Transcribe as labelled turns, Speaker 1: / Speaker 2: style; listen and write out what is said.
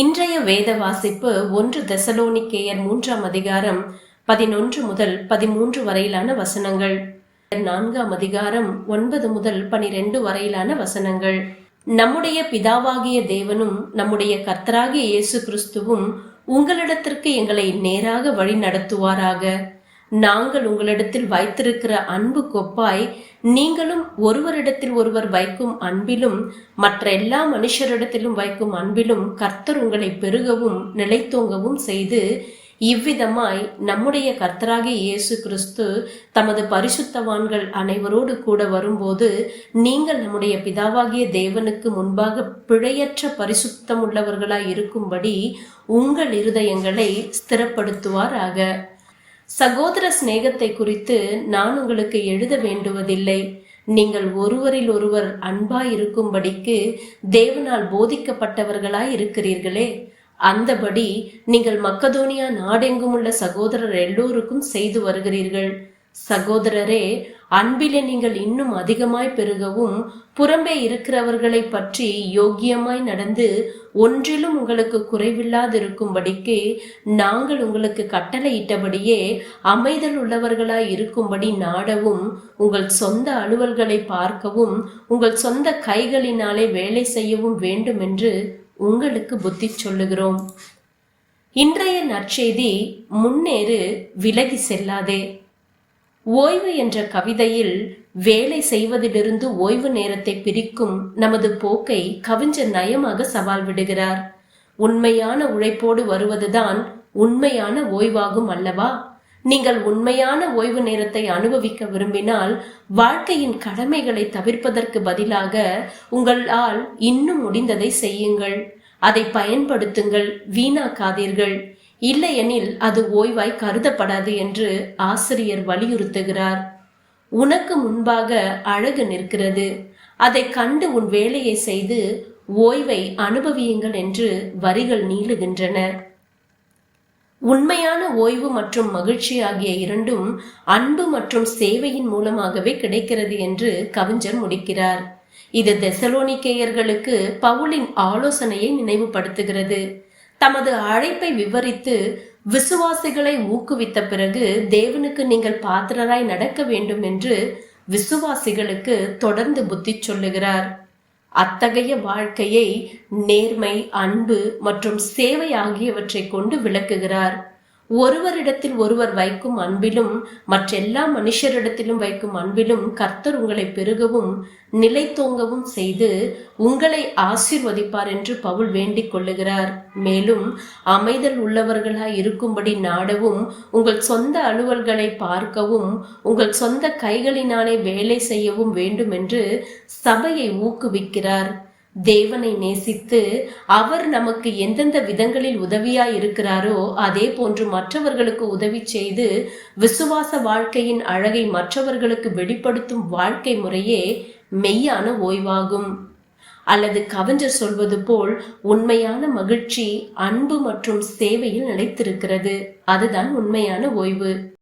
Speaker 1: இன்றைய வேத வாசிப்பு ஒன்று தெசலோனிக்கேயர் மூன்றாம் அதிகாரம் பதினொன்று முதல் பதிமூன்று வரையிலான வசனங்கள். நான்காம் அதிகாரம் ஒன்பது முதல் பனிரெண்டு வரையிலான வசனங்கள். நம்முடைய பிதாவாகிய தேவனும் நம்முடைய கர்த்தராகிய இயேசு கிறிஸ்துவும் உங்களிடத்திற்கு எங்களை நேராக வழி நடத்துவாராக நாங்கள் உங்களிடத்தில் வைத்திருக்கிற அன்பு கொப்பாய் நீங்களும் ஒருவரிடத்தில் ஒருவர் வைக்கும் அன்பிலும் மற்ற எல்லா மனுஷரிடத்திலும் வைக்கும் அன்பிலும் கர்த்தர் உங்களை பெருகவும் நிலைத்தோங்கவும் செய்து இவ்விதமாய் நம்முடைய கர்த்தராகிய இயேசு கிறிஸ்து தமது பரிசுத்தவான்கள் அனைவரோடு கூட வரும்போது நீங்கள் நம்முடைய பிதாவாகிய தேவனுக்கு முன்பாக பிழையற்ற பரிசுத்தம் உள்ளவர்களாய் இருக்கும்படி உங்கள் இருதயங்களை ஸ்திரப்படுத்துவாராக. சகோதர சிநேகத்தை குறித்து நான் உங்களுக்கு எழுத வேண்டுவதில்லை. நீங்கள் ஒருவரில் ஒருவர் அன்பாய் இருக்கும்படிக்கு தேவனால் போதிக்கப்பட்டவர்களாய் இருக்கிறீர்களே. அந்தபடி நீங்கள் மக்கதோனியா நாடெங்கும் உள்ள சகோதரர் எல்லோருக்கும் செய்து வருகிறீர்கள். சகோதரரே அன்பிலே நீங்கள் இன்னும் அதிகமாய் பெருகவும் புறம்பே இருக்கிறவர்களை பற்றி யோக்கியமாய் நடந்து ஒன்றிலும் உங்களுக்கு குறைவில்லாதிருக்கும்படிக்கு நாங்கள் உங்களுக்கு கட்டளையிட்டபடியே அமைதல் உள்ளவர்களாய் இருக்கும்படி நாடவும் உங்கள் சொந்த அலுவல்களை பார்க்கவும் உங்கள் சொந்த கைகளினாலே வேலை செய்யவும் வேண்டும் என்று உங்களுக்கு புத்தி சொல்லுகிறோம். இன்றைய நற்செய்தி முன்னேறு விலகி செல்லாதே. ஓய்வு என்ற கவிதையில் வேலை செய்வதிலிருந்து ஓய்வு நேரத்தை பிரிக்கும் நமது போக்கை கவிஞர் நயமாக சவால் விடுகிறார். உண்மையான உழைப்போடு வருவதுதான் உண்மையான ஓய்வாகும் அல்லவா? நீங்கள் உண்மையான ஓய்வு நேரத்தை அனுபவிக்க விரும்பினால் வாழ்க்கையின் கடமைகளை தவிர்ப்பதற்கு பதிலாக உங்களால் இன்னும் முடிந்ததை செய்யுங்கள். அதை பயன்படுத்துங்கள் வீணாக்காதீர்கள். இல்லையெனில் அது ஓய்வாய் கருதப்படாது என்று ஆசிரியர் வலியுறுத்துகிறார். உனக்கு முன்பாக அழகு நிற்கிறது. அதை கண்டு உன் வேலையை செய்து ஓய்வை அனுபவியுங்கள் என்று வரிகள் நீளுகின்றன. உண்மையான ஓய்வு மற்றும் மகிழ்ச்சி ஆகிய இரண்டும் அன்பு மற்றும் சேவையின் மூலமாகவே கிடைக்கிறது என்று கவிஞர் முடிக்கிறார். இது தெசலோனிக்கேயர்களுக்கு பவுலின் ஆலோசனையை நினைவுபடுத்துகிறது. தமது அழைப்பை விவரித்து விசுவாசிகளை ஊக்குவித்த பிறகு தேவனுக்கு நீங்கள் பாத்திரராய் நடக்க வேண்டும் என்று விசுவாசிகளுக்கு தொடர்ந்து புத்தி சொல்லுகிறார். அத்தகைய வாழ்க்கையை நேர்மை அன்பு மற்றும் சேவை ஆகியவற்றை கொண்டு விளக்குகிறார். ஒருவரிடத்தில் ஒருவர் வைக்கும் அன்பிலும் மற்றெல்லா மனுஷரிடத்திலும் வைக்கும் அன்பிலும் கர்த்தர் உங்களை பெருகவும் நிலைத்தோங்கவும் செய்து உங்களை ஆசிர்வதிப்பார் என்று பவுல் வேண்டிக் கொள்ளுகிறார். மேலும் அமைதல் உள்ளவர்களாய் இருக்கும்படி நாடவும் உங்கள் சொந்த அலுவல்களை பார்க்கவும் உங்கள் சொந்த கைகளினாலே வேலை செய்யவும் வேண்டும் என்று சபையை ஊக்குவிக்கிறார். தேவனை நேசித்து அவர் நமக்கு எந்தெந்த விதங்களில் உதவியா இருக்கிறாரோ அதே போன்று மற்றவர்களுக்கு உதவி செய்து விசுவாச வாழ்க்கையின் அழகை மற்றவர்களுக்கு வெளிப்படுத்தும் வாழ்க்கை முறையே மெய்யான ஓய்வாகும். அல்லது கவிஞர் சொல்வது போல் உண்மையான மகிழ்ச்சி அன்பு மற்றும் சேவையில் நிலைத்திருக்கிறது. அதுதான் உண்மையான ஓய்வு.